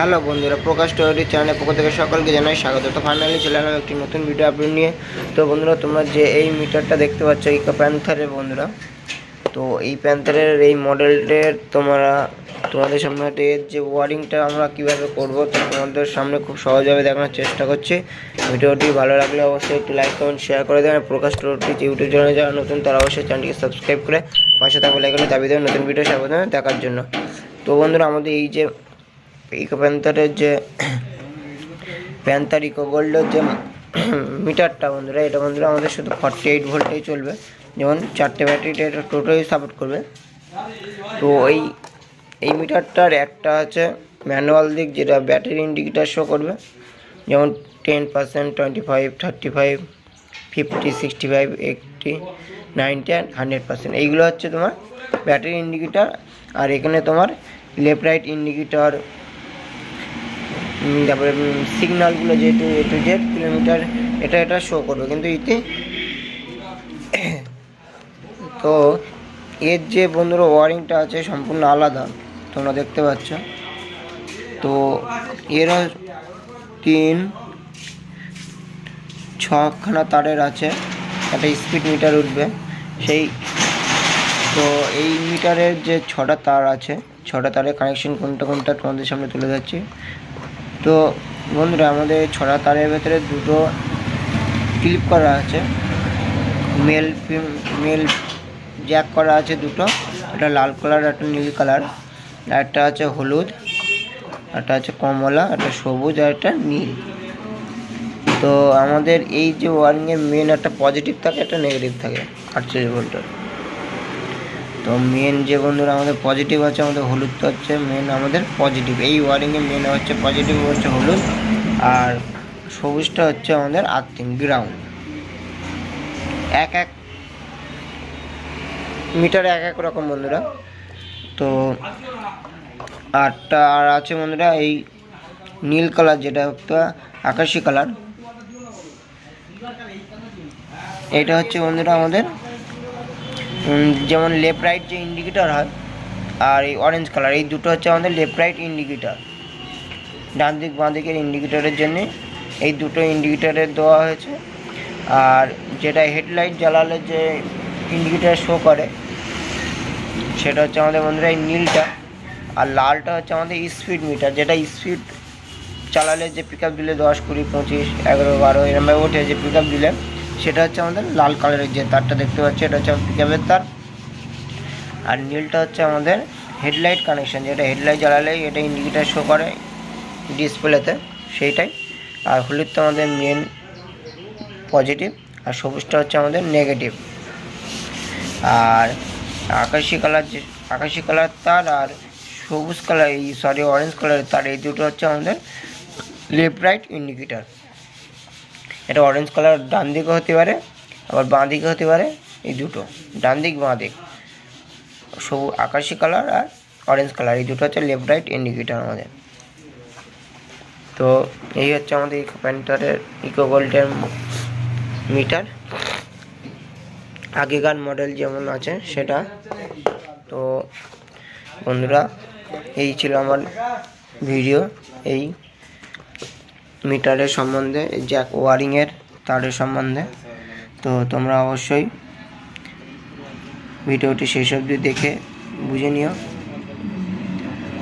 Hello বন্ধুরা, প্রকাশ টোয়েটি চ্যানেলের পক্ষ থেকে সকলকে জানাই স্বাগত। তো ফাইনালি চলে এলাম একটি নতুন ভিডিও আপলোড নিয়ে। তো বন্ধুরা, তোমরা যে এই মিটারটা দেখতে পাচ্ছ, এই প্যান্থারের বন্ধুরা, তো এই প্যান্থারের এই মডেলটার তোমরা, তোমাদের সামনে এর যে ওয়ারিংটা আমরা কীভাবে করব, তো তোমাদের সামনে খুব সহজভাবে দেখানোর চেষ্টা করছি। ভিডিওটি ভালো লাগলে অবশ্যই একটু লাইক কমেন্ট শেয়ার করে দেবেন। প্রকাশ টোয়েটি ইউটিউব চ্যানেলে যারা নতুন, তারা অবশ্যই চ্যানেলটিকে সাবস্ক্রাইব করে পাশে থাকবে লাইকনে দাবি দেবেন। নতুন ভিডিও সাবধানে দেখার জন্য। তো বন্ধুরা, আমাদের এই যে ইকো প্যান্থারের যে প্যান্থার ইকো গোল্ডের যে মিটারটা বন্ধুরা, এটা বন্ধুরা আমাদের শুধু ফর্টি এইট ভোল্টেই চলবে। যেমন চারটে ব্যাটারিটা এটা টোটালি সাপোর্ট করবে। তো এই এই মিটারটার একটা আছে ম্যানুয়াল দিক, যেটা ব্যাটারি ইন্ডিকেটার শো করবে। যেমন ten percent twenty five thirty five fifty sixty five eighty ninety and hundred percent এইগুলো হচ্ছে তোমার ব্যাটারি ইন্ডিকেটার আর এখানে তোমার লেফট রাইট ইন্ডিকেটার তারপরে সিগনালগুলো যেহেতু এ টু জেড কিলোমিটার এটা এটা শো করবে। কিন্তু এতে তো, এর যে বন্ধুরা ওয়ারিংটা আছে, সম্পূর্ণ আলাদা, তোমরা দেখতে পাচ্ছ। তো, এরও তিন, ছখানা তারের আছে, একটা স্পিড মিটার উঠবে। সেই, তো এই মিটারের যে ছটা তার আছে, ছটা তারের কানেকশন কোনটা কোনটা তোমাদের সামনে তুলে যাচ্ছি তো বন্ধুরা, আমাদের ছটা তারের ভেতরে দুটো ক্লিপ করা আছে। মেল মেল জ্যাক করা আছে দুটো। একটা লাল কালার একটা নীল কালার একটা আছে হলুদ। একটা আছে কমলা, একটা সবুজ আর একটা নীল। তো আমাদের এই যে ওয়ারিংয়ের মেন একটা পজিটিভ থাকে, একটা নেগেটিভ থাকে। আটচল্লিশ ভোল্টের তো মেন যে বন্ধুরা আমাদের পজিটিভ আছে, আমাদের হলুদটা হচ্ছে মেন আমাদের পজিটিভ এই ওয়ারিংয়ে মেন হচ্ছে পজিটিভ হচ্ছে হলুদ, আর সবুজটা হচ্ছে আমাদের আর্থিং গ্রাউন্ড এক এক মিটার এক এক রকম বন্ধুরা। তো আরটা আর আছে বন্ধুরা, এই নীল কালার যেটা একটা আকাশি কালার। এটা হচ্ছে বন্ধুরা আমাদের যেমন লেফট রাইট যে ইন্ডিকেটর হয়, আর এই অরেঞ্জ কালার এই দুটো হচ্ছে আমাদের লেফট রাইট ইন্ডিকেটর ডান দিক, বাঁ দিকের ইন্ডিকেটরের জন্য এই দুটো ইন্ডিকেটারে দেওয়া হয়েছে। আর যেটা হেডলাইট জ্বালালে যে ইন্ডিকেটার শো করে, সেটা হচ্ছে আমাদের বন্ধুরা এই নীলটা। আর লালটা হচ্ছে আমাদের স্পিড মিটার যেটা স্পিড চালালে যে পিক আপ দিলে দশ কুড়ি, পঁচিশ, এগারো, বারো এরমভাবে ওঠে যে পিক আপ দিলে। সেটা হচ্ছে আমাদের লাল কালারের যে তারটা দেখতে পাচ্ছি, এটা হচ্ছে পিক আপের তার। আর নীলটা হচ্ছে আমাদের হেডলাইট কানেকশন, যেটা হেডলাইট জ্বালালে এটা ইন্ডিকেটার শো করে ডিসপ্লেতে, সেইটাই। আর হলুদটা আমাদের মেন পজিটিভ আর সবুজটা হচ্ছে আমাদের নেগেটিভ আর আকাশি কালার যে, আকাশি কালার তার আর সবুজ কালার, এই সরি অরেঞ্জ কালারের তার, এই দুটো হচ্ছে আমাদের লেফট রাইট ইন্ডিকেটার এটা অরেঞ্জ কালার ডান দিকে হতে পারে, আবার বাঁ দিকে হতে পারে, এই দুটো। ডান দিক, বাঁ দিক। সবু আকাশি কালার আর অরেঞ্জ কালার এই দুটো হচ্ছে লেফট রাইট ইন্ডিকেটার আমাদের। তো এই হচ্ছে আমাদের ইকো প্যান্টারের ইকো গোল্ডের মিটার আগেকার মডেল যেমন আছে, সেটা। তো বন্ধুরা, এই ছিল আমার ভিডিও এই মিটারের সম্বন্ধে জ্যাক ওয়ারিংয়ের তারের সম্বন্ধে। তো তোমরা অবশ্যই ভিডিওটি শেষ অবধি দেখে বুঝে নিও।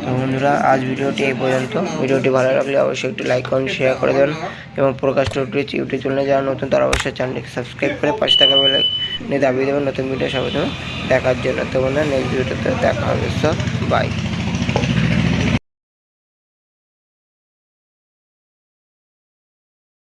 তো বন্ধুরা, আজ ভিডিওটি এই পর্যন্ত। ভিডিওটি ভালো লাগলে অবশ্যই একটু লাইক করুন শেয়ার করে দেবেন এবং প্রকাশ টোটিচ ইউটিউব চ্যানেলে যারা নতুন, তারা অবশ্যই চ্যানেলটিকে সাবস্ক্রাইব করে পাশে থাকা বেলে দাবিয়ে দেবেন। নতুন ভিডিও সবাই দেখার জন্য। তো বন্ধুরা নেক্সট ভিডিওতে দেখা হবে। সব বাই